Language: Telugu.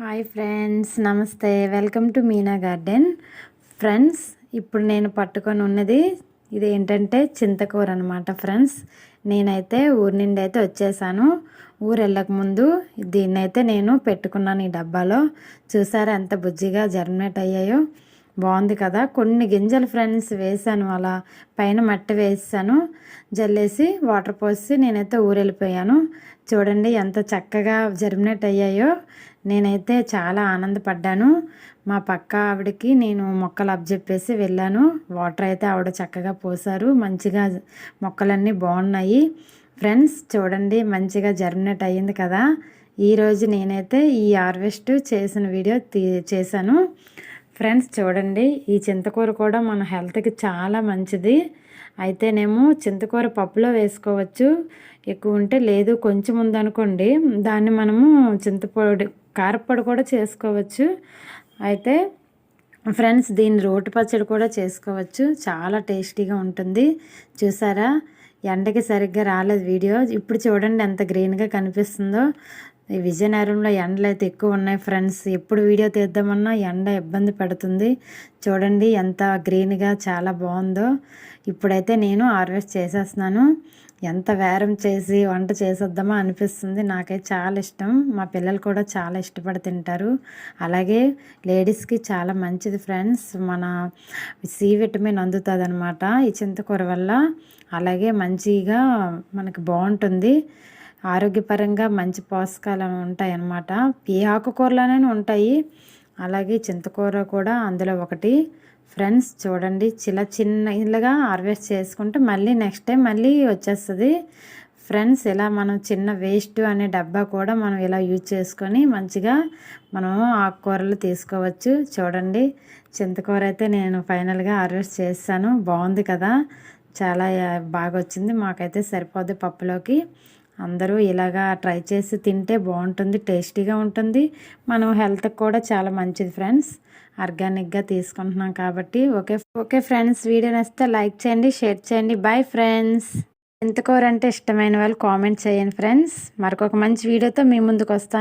హాయ్ ఫ్రెండ్స్ నమస్తే. Welcome to Meena garden. Friends ఇప్పుడు నేను పట్టుకొని ఉన్నది ఇది ఏంటంటే చింతకూర అనమాట ఫ్రెండ్స్. నేనైతే ఊరి నుండి అయితే వచ్చేసాను. ఊరు వెళ్ళకముందు దీన్నైతే నేను పెట్టుకున్నాను ఈ డబ్బాలో. చూసారా ఎంత బుజ్జిగా జర్మినేట్ అయ్యాయో? బాగుంది కదా. కొన్ని గింజలు ఫ్రెండ్స్ వేసాను అలా. పైన మట్టి వేసాను జల్లేసి వాటర్ పోసి నేనైతే ఊరెళ్ళిపోయాను. చూడండి ఎంత చక్కగా జర్మినేట్ అయ్యాయో. నేనైతే చాలా ఆనందపడ్డాను. మా పక్క ఆవిడకి నేను మొక్కలు అప్పచెప్పేసి వెళ్ళాను. వాటర్ అయితే ఆవిడ చక్కగా పోసారు. మంచిగా మొక్కలన్నీ బాగున్నాయి. ఫ్రెండ్స్ చూడండి మంచిగా జర్మినేట్ అయ్యింది కదా. ఈరోజు నేనైతే ఈ హార్వెస్ట్ చేసిన వీడియో తీ చేశాను. ఫ్రెండ్స్ చూడండి ఈ చింతకూర కూడా మన హెల్త్కి చాలా మంచిది. అయితేనేమో చింతకూర పప్పులో వేసుకోవచ్చు. ఎక్కువ ఉంటే లేదు కొంచెం ఉందనుకోండి దాన్ని మనము చింతపొడి కారపొడి కూడా చేసుకోవచ్చు. అయితే ఫ్రెండ్స్ దీన్ని రోటి పచ్చడి కూడా చేసుకోవచ్చు. చాలా టేస్టీగా ఉంటుంది. చూసారా? ఎండకి సరిగ్గా రాలేదు వీడియో. ఇప్పుడు చూడండి ఎంత గ్రీన్గా కనిపిస్తుందో. విజయనగరంలో ఎండలు అయితే ఎక్కువ ఉన్నాయి ఫ్రెండ్స్. ఎప్పుడు వీడియో తీద్దామన్నా ఎండ ఇబ్బంది పెడుతుంది. చూడండి ఎంత గ్రీన్గా చాలా బాగుందో. ఇప్పుడైతే నేను హార్వెస్ట్ చేసేస్తున్నాను. ఎంత వేరం చేసి వంట చేసేద్దామా అనిపిస్తుంది. నాకైతే చాలా ఇష్టం. మా పిల్లలు కూడా చాలా ఇష్టపడి తింటారు. అలాగే లేడీస్కి చాలా మంచిది ఫ్రెండ్స్. మన సి విటమిన్ అందుతుంది అనమాట ఈ చింతకూర వల్ల అలాగే మంచిగా మనకి బాగుంటుంది. ఆరోగ్యపరంగా మంచి పోషకాలు ఉంటాయి అన్నమాట ఏ ఆకుకూరలోనే ఉంటాయి. అలాగే చింతకూర కూడా అందులో ఒకటి. ఫ్రెండ్స్ చూడండి. చిన్న చిన్నగా హార్వెస్ట్ చేసుకుంటే మళ్ళీ నెక్స్ట్ టైం మళ్ళీ వచ్చేస్తుంది. ఫ్రెండ్స్ ఇలా మనం చిన్న వేస్ట్ అనే డబ్బా కూడా మనం ఇలా యూజ్ చేసుకొని మంచిగా మనం ఆకుకూరలు తీసుకోవచ్చు. చూడండి. చింతకూర అయితే నేను ఫైనల్గా హార్వెస్ట్ చేస్తాను. బాగుంది కదా. చాలా బాగా వచ్చింది. మాకైతే సరిపోద్ది పప్పులోకి. అందరూ ఇలాగా ట్రై చేసి తింటే బాగుంటుంది టేస్టీగా ఉంటుంది. మనం హెల్త్కి కూడా చాలా మంచిది ఫ్రెండ్స్. ఆర్గానిక్గా తీసుకుంటున్నాం కాబట్టి. ఓకే ఓకే ఫ్రెండ్స్ వీడియో నచ్చితే లైక్ చేయండి షేర్ చేయండి. Bye friends. ఎంతకూర అంటే ఇష్టమైన వాళ్ళు కామెంట్ చేయండి ఫ్రెండ్స్. మరొక మంచి వీడియోతో మీ ముందుకు వస్తాను.